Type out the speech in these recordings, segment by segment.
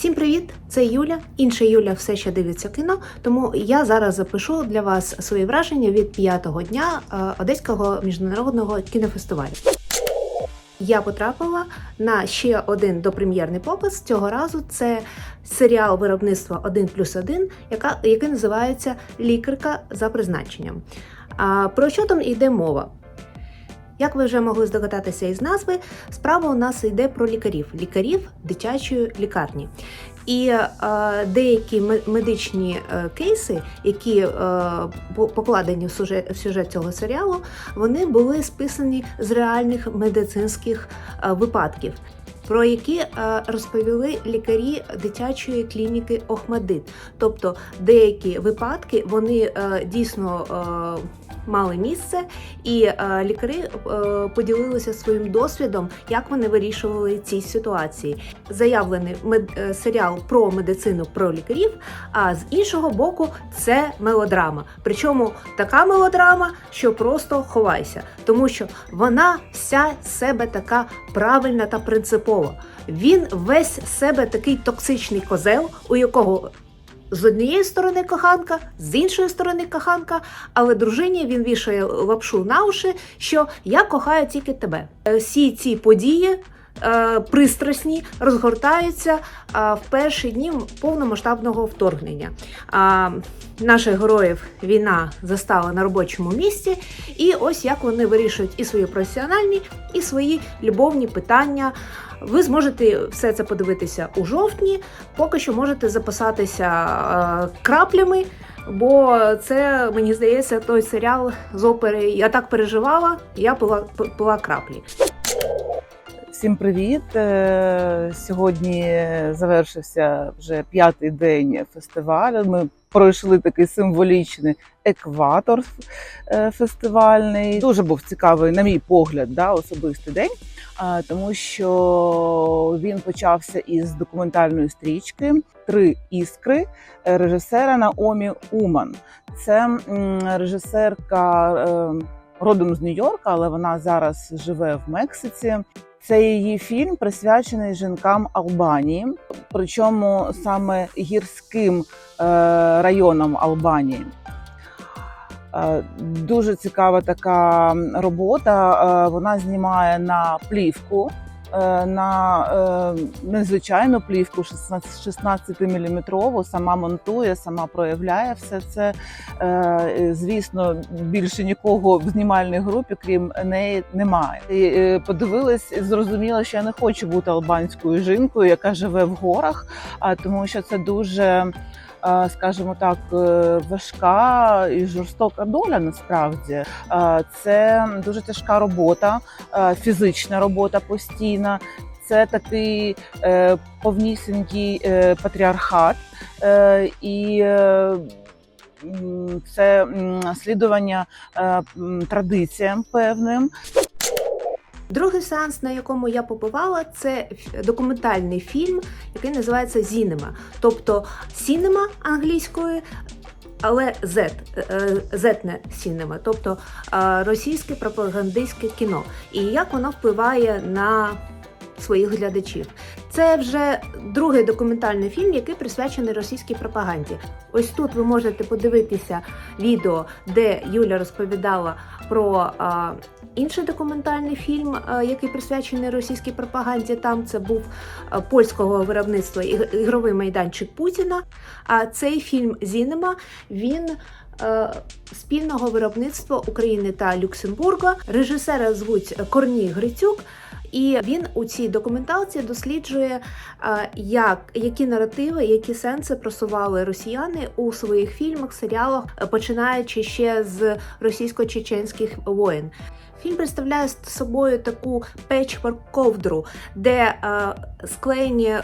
Всім привіт! Це Юля. Інша Юля все ще дивиться кіно. Тому я зараз запишу для вас свої враження від п'ятого дня е, Одеського міжнародного кінофестивалю. Я потрапила на ще один допрем'єрний показ. Цього разу це серіал виробництва 1 плюс 1, яка, який називається Лікарка за призначенням. А про що там йде мова? Як ви вже могли здогадатися із назви, справа у нас йде про лікарів, лікарів дитячої лікарні. І е, деякі медичні е, кейси, які е, покладені в сюжет, в сюжет цього серіалу, вони були списані з реальних медицинських е, випадків. Про які е, розповіли лікарі дитячої клініки Охмадит. Тобто деякі випадки вони е, дійсно мали місце, і е, лікарі е, поділилися своїм досвідом, як вони вирішували ці ситуації. Заявлений мед, е, серіал про медицину про лікарів. А з іншого боку, це мелодрама. Причому така мелодрама, що просто ховайся, тому що вона вся себе така правильна та принципова. Він весь себе такий токсичний козел, у якого з однієї сторони коханка, з іншої сторони коханка, але дружині він вішає лапшу на уші, що я кохаю тільки тебе. Е, Всі ці події. е, Пристрасні розгортаються в перші дні повномасштабного вторгнення. Наших героїв війна застала на робочому місці, і ось як вони вирішують і свої професіональні, і свої любовні питання. Ви зможете все це подивитися у жовтні. Поки що можете записатися е, краплями, бо це мені здається той серіал з опери. Я так переживала, я пила, пила краплі. Всім привіт! Е, Сьогодні завершився вже п'ятий день фестивалю. Ми пройшли такий символічний екватор е, фестивальний. Дуже був цікавий, на мій погляд, да, особистий день, тому що він почався із документальної стрічки Три іскри режисера Наомі Уман. Це режисерка е, родом з Нью-Йорка, але вона зараз живе в Мексиці. Це її фільм присвячений жінкам Албанії, причому саме гірським е, районам Албанії. Е, Дуже цікава така робота. Е, Вона знімає на плівку, на е, незвичайну плівку 16 мм, сама монтує, сама проявляє все це. Е, Звісно, більше нікого в знімальній групі, крім неї, немає. І, е, Подивилась, зрозуміла, що я не хочу бути албанською жінкою, яка живе в горах, а тому що це дуже. Е, Скажімо так, е, важка і жорстока доля насправді Е, це дуже тяжка робота, фізична робота постійна. Це такий повнісінький патріархат, і це слідування традиціям певним. Другий сеанс, на якому я побувала, це документальний фільм, який називається Зінема. Тобто сінема англійською, але Z, е, зетне сінема, тобто е, російське пропагандистське кіно. І як воно впливає на своїх глядачів. Це вже другий документальний фільм, який присвячений російській пропаганді. Ось тут ви можете подивитися відео, де Юля розповідала про а, інший документальний фільм, а, який присвячений російській пропаганді. Там це був а, польського виробництва ігровий майданчик Путіна. А цей фільм Зінема він. Спільного виробництва України та Люксембурга режисера звуть Корній Грицюк, і він у цій документації досліджує, е, як які наративи, які сенси просували росіяни у своїх фільмах, серіалах, е, починаючи ще з російсько-чеченських воєн. Фільм представляє собою таку печворк ковдру, де е, склеєні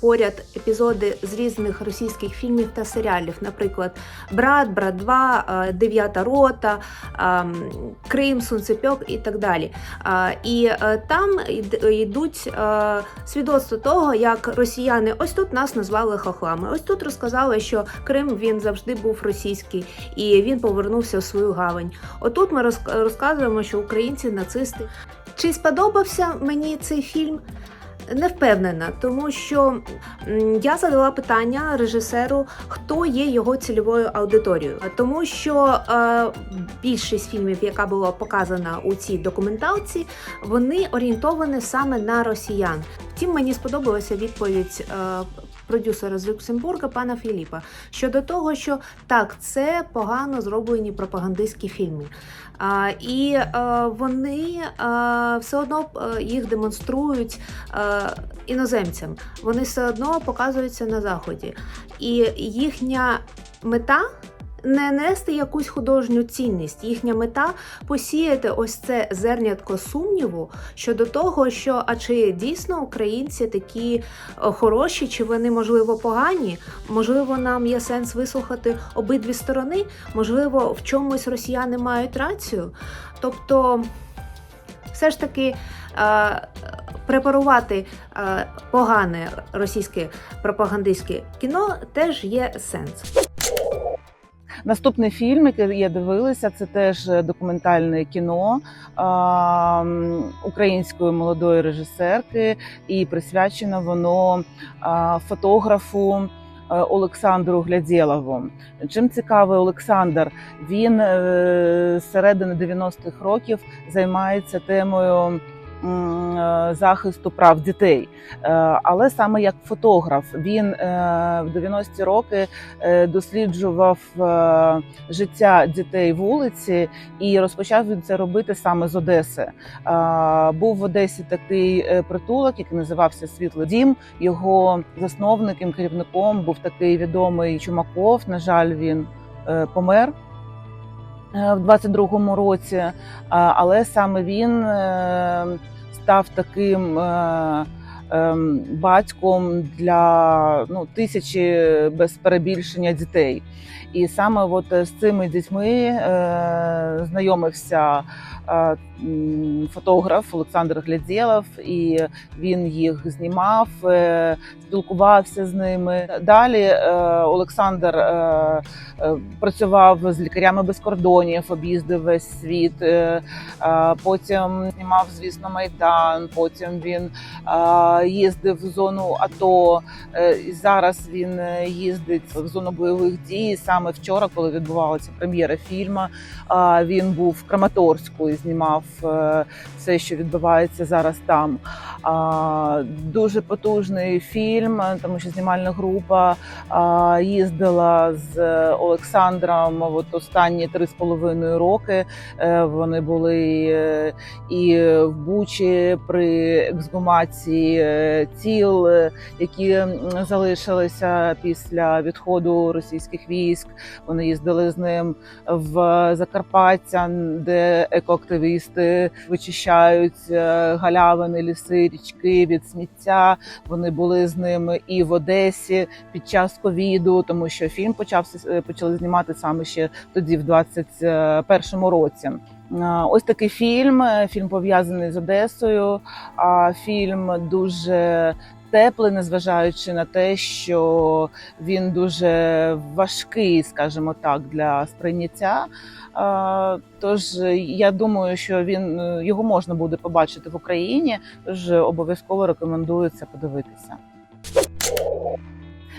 поряд епізоди з різних російських фільмів та серіалів, наприклад, Брат, Брат 2, е, Дев'ята рота, ем, Крим, Сонцепьок і так далі. І е, там йдуть е, свідоцтво того, як росіяни ось тут нас назвали хохлами. Ось тут розказали, що Крим він завжди був російський і він повернувся в свою гавань. Отут ми розказуємо, що українці нацисти. Чи сподобався мені цей фільм? Не впевнена, тому що я задала питання режисеру, хто є його цільовою аудиторією. Тому що е, більшість фільмів, яка була показана у цій документалці, вони орієнтовані саме на росіян. Втім, мені сподобалася відповідь. Е, Продюсера з Люксембурга пана Філіпа щодо того, що так, це погано зроблені пропагандистські фільми. А, і а, вони а, все одно е, їх демонструють а, іноземцям. Вони все одно показуються на заході. І їхня мета. Не нести якусь художню цінність, їхня мета посіяти ось це зернятко сумніву щодо того, що а чи дійсно українці такі е, хороші, чи вони можливо погані? Можливо, нам є сенс вислухати обидві сторони, можливо, в чомусь росіяни мають рацію. Тобто, все ж таки. е, Препарувати е, погане російське пропагандистське кіно теж є сенс. Наступний фільм, який я дивилася, це теж документальне кіно української молодої режисерки, і присвячено воно фотографу. е, Олександру Глядєлову. Чим цікавий Олександр? Він е, з середини 90-х років займається темою е, захисту прав дітей, Е, але саме як фотограф він е, в 90-ті роки е, досліджував е, життя дітей вулиці і розпочав він це робити саме з Одеси. Е, Був в Одесі такий е, притулок, який називався Світлий Дім. Його засновником, керівником був такий відомий Чумаков. На жаль, він е, помер. Е, В 22-му році, але саме він е, став таким е, ем, батьком для ну, тисячі без перебільшення дітей. І саме от з цими дітьми е, знайомився е, фотограф Олександр Глядєлов, і він їх знімав, е, спілкувався з ними. Далі е, Олександр е, працював з лікарями без кордонів, об'їздив весь світ. Потім знімав, звісно, майдан. Потім він їздив в зону АТО. І зараз він їздить в зону бойових дій. Саме вчора, коли відбувалася прем'єра фільму, він був в Краматорську і знімав все, що відбувається зараз там. Дуже потужний фільм, е, тому що знімальна група їздила з Олександром от останні три з половиною роки. Е, Вони були е, і в Бучі при ексгумації е, тіл, е, які залишилися після відходу російських військ. Вони їздили з ним в Закарпаття, де екоактивісти вичищають е, галявини, ліси, річки від сміття. Вони були з ними і в Одесі під час ковіду, тому що фільм почався е, почали знімати саме ще тоді, в 21-му році. Е, Ось такий фільм. Фільм пов'язаний з Одесою. А фільм дуже теплий, незважаючи на те, що він дуже важкий, скажімо так, для сприйняття. Тож я думаю, що він е, його можна буде побачити в Україні. Тож обов'язково рекомендую це подивитися.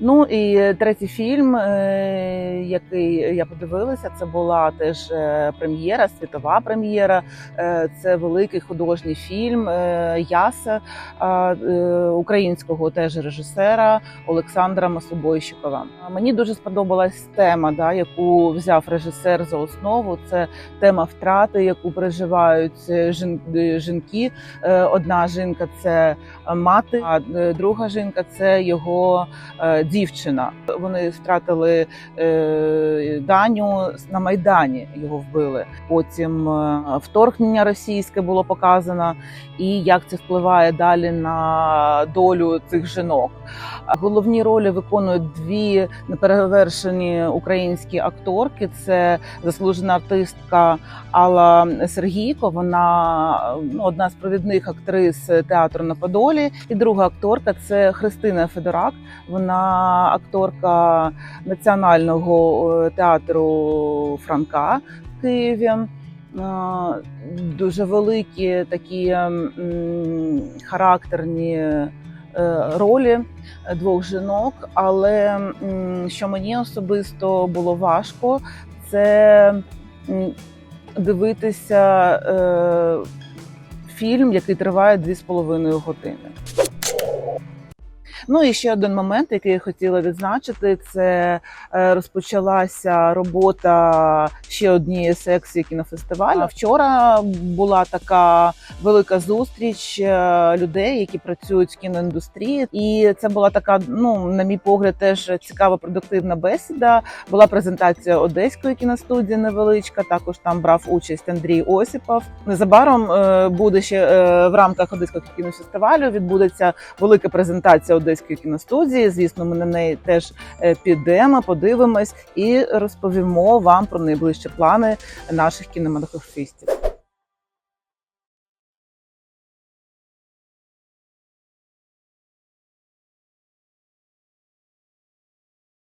Ну і третій фільм, е, який я подивилася, це була теж е, прем'єра, світова прем'єра. Е, Це великий художній фільм е, Яса е, е, українського теж режисера Олександра Маслобойщикова. Мені дуже сподобалась тема, да, яку взяв режисер за основу. Це тема втрати, яку переживають е, жін- е, жінки. Е, Одна жінка це мати, а е, друга жінка це його е, дівчина. Вони втратили е, Даню на майдані. Його вбили. Потім е, вторгнення російське було показано, і як це впливає далі на долю цих жінок. Головні ролі виконують дві неперевершені українські акторки. Це заслужена артистка Алла Сергійко. Вона ну, одна з провідних актрис театру на Подолі. І друга акторка це Христина Федорак. Вона акторка національного е, театру Франка в Києві. е, дуже великі такі характерні е, ролі двох жінок. Але що мені особисто було важко, це дивитися е, фільм, який триває дві з половиною години. Ну і ще один момент, який я хотіла відзначити, це е, розпочалася робота ще однієї секції кінофестивалю. Вчора була така велика зустріч е, людей, які працюють в кіноіндустрії, і це була така, ну на мій погляд, теж цікава продуктивна бесіда. Була презентація одеської кіностудії невеличка. Також там брав участь Андрій Осіпов. Незабаром е, буде ще в рамках одеського кінофестивалю. Відбудеться велика презентація одеської кіностудії. Звісно, ми на неї теж е, підемо, подивимось і розповімо вам про найближчі плани наших кінематографістів.